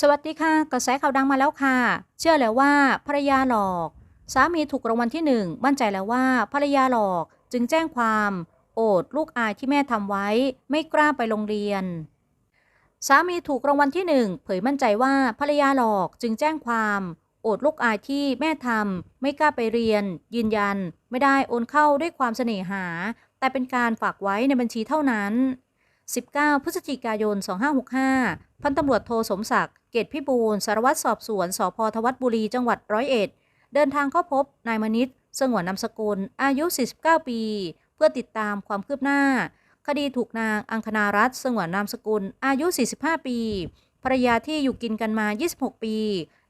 สวัสดีค่ะกระแสข่าวดังมาแล้วค่ะ เชื่อแล้วว่าภรรยาหลอก สามีถูกรางวัลที่หนึ่งมั่นใจแล้วว่าภรรยาหลอกจึงแจ้งความ โอดลูกอายที่แม่ทำไว้ ไม่กล้าไปโรงเรียน สามีถูกรางวัลที่หนึ่งเผยมั่นใจว่าภรรยาหลอกจึงแจ้งความ โอดลูกอายที่แม่ทำไม่กล้าไปเรียน ยืนยัน ไม่ได้โอนเข้าด้วยความเสน่หา แต่เป็นการฝากไว้ในบัญชีเท่านั้น 19 พฤศจิกายน 2565 พันตำรวจโทสมศักดิ์ เกตพิบูลสารวัตรสอบสวน สพทวัดบุรี จังหวัดร้อยเอ็ด เดินทางเข้าพบนายมนิตสงวนนามสกุล อายุ 49 ปี เพื่อติดตามความคืบหน้า คดีถูกนางอังคณารัตน์สงวนนามสกุล อายุ 45 ปี ภรรยาที่อยู่กินกันมา 26 ปี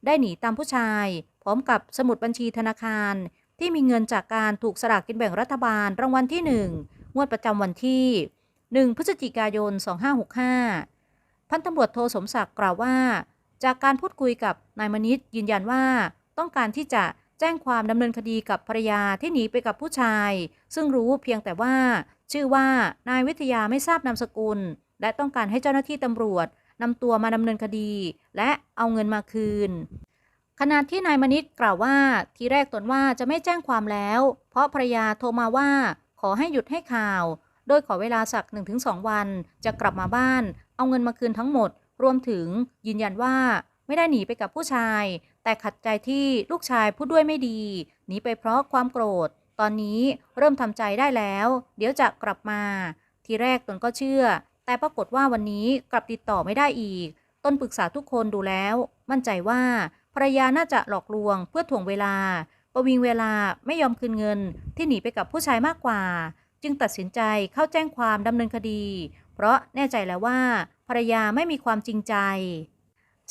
ได้หนีตามผู้ชาย พร้อมกับสมุดบัญชีธนาคาร ที่มีเงินจากการถูกสลากกินแบ่งรัฐบาลรางวัลที่ 1 งวดประจำวันที่ 1 พฤศจิกายน 2565 พันตำรวจโทสมศักดิ์กล่าวว่า จากการพูดคุยกับนายมนิตยืนยันว่าต้องการที่จะแจ้งความดำเนินคดีกับภรรยาที่หนีไปกับผู้ชาย ซึ่งรู้เพียงแต่ว่า ชื่อว่านายวิทยาไม่ทราบนามสกุล และต้องการให้เจ้าหน้าที่ตำรวจนำตัวมาดำเนินคดี และเอาเงินมาคืน ขณะที่นายมนิตกล่าวว่า ทีแรกตนว่าจะไม่แจ้งความแล้ว เพราะภรรยาโทรมาว่าขอให้หยุดให้ข่าว ดยขอเวลาสัก 1-2 วัน จะกลับมาบ้าน เอาเงินมาคืนทั้งหมด รวมถึงยืนยันว่าไม่ได้หนีไปกับผู้ชาย แต่ขัดใจที่ลูกชายพูดด้วยไม่ดี หนีไปเพราะความโกรธ ตอนนี้เริ่มทำใจได้แล้ว เดี๋ยวจะกลับมา ทีแรกตนก็เชื่อ แต่ปรากฏว่าวันนี้กลับติดต่อไม่ได้อีกต้นปรึกษาทุกคนดูแล้ว มั่นใจว่าภรรยาน่าจะหลอกลวงเพื่อถ่วงเวลา ประวิงเวลาไม่ยอมคืนเงินที่หนีไปกับผู้ชายมากกว่า จึงตัดสินใจเข้าแจ้งความดำเนินคดี เพราะแน่ใจแล้วว่าภรรยาไม่มีความจริงใจ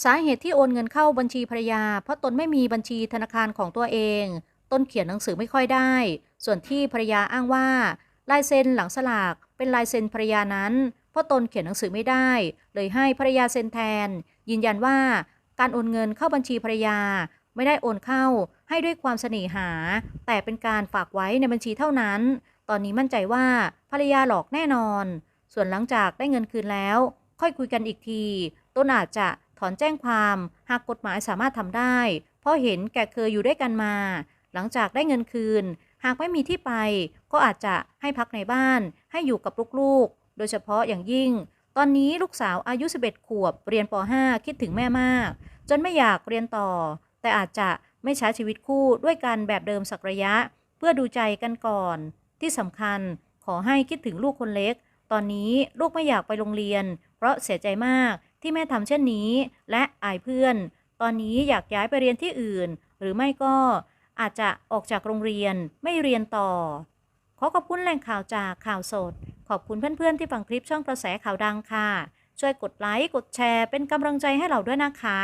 สาเหตุที่โอนเงินเข้าบัญชีภรรยา เพราะตนไม่มีบัญชีธนาคารของตัวเองต้นเขียนหนังสือไม่ค่อยได้ ส่วนที่ภรรยาอ้างว่า ลายเซ็นหลังสลากเป็นลายเซ็นภรรยานั้นเพราะตนเขียนหนังสือไม่ได้ เลยให้ภรรยาเซ็นแทน ยืนยันว่า การโอนเงินเข้าบัญชีภรรยา ไม่ได้โอนเข้าให้ด้วยความเสน่หา แต่เป็นการฝากไว้ในบัญชีเท่านั้น ตอนนี้มั่นใจว่าภรรยาหลอกแน่นอน ส่วนหลังจากได้เงินคืนแล้ว ค่อยคุยกันอีกที ต้นอาจจะถอนแจ้งความหากกฎหมายสามารถทำได้ เพราะเห็นแก่เคยอยู่ด้วยกันมา หลังจากได้เงินคืน หากไม่มีที่ไป ก็อาจจะให้พักในบ้าน ให้อยู่กับลูกๆ โดยเฉพาะอย่างยิ่ง ตอนนี้ลูกสาวอายุ 11 ขวบ เรียนป .5 คิดถึงแม่มาก จนไม่อยากเรียนต่อ แต่อาจจะไม่ใช้ชีวิตคู่ด้วยกันแบบเดิมสักระยะ เพื่อดูใจกันก่อน ที่สำคัญขอให้คิดถึงลูกคนเล็ก ตอนนี้ลูกไม่อยากไปโรงเรียน เพราะเสียใจมากที่แม่ทำเช่นนี้ และอายเพื่อน ตอนนี้อยากย้ายไปเรียนที่อื่น หรือไม่ก็อาจจะออกจากโรงเรียนไม่เรียนต่อ ขอขอบคุณแหล่งข่าวจากข่าวสด ขอบคุณเพื่อนๆที่ฟังคลิปช่องกระแสข่าวดังค่ะ ช่วยกดไลค์กดแชร์เป็นกำลังใจให้เราด้วยนะคะ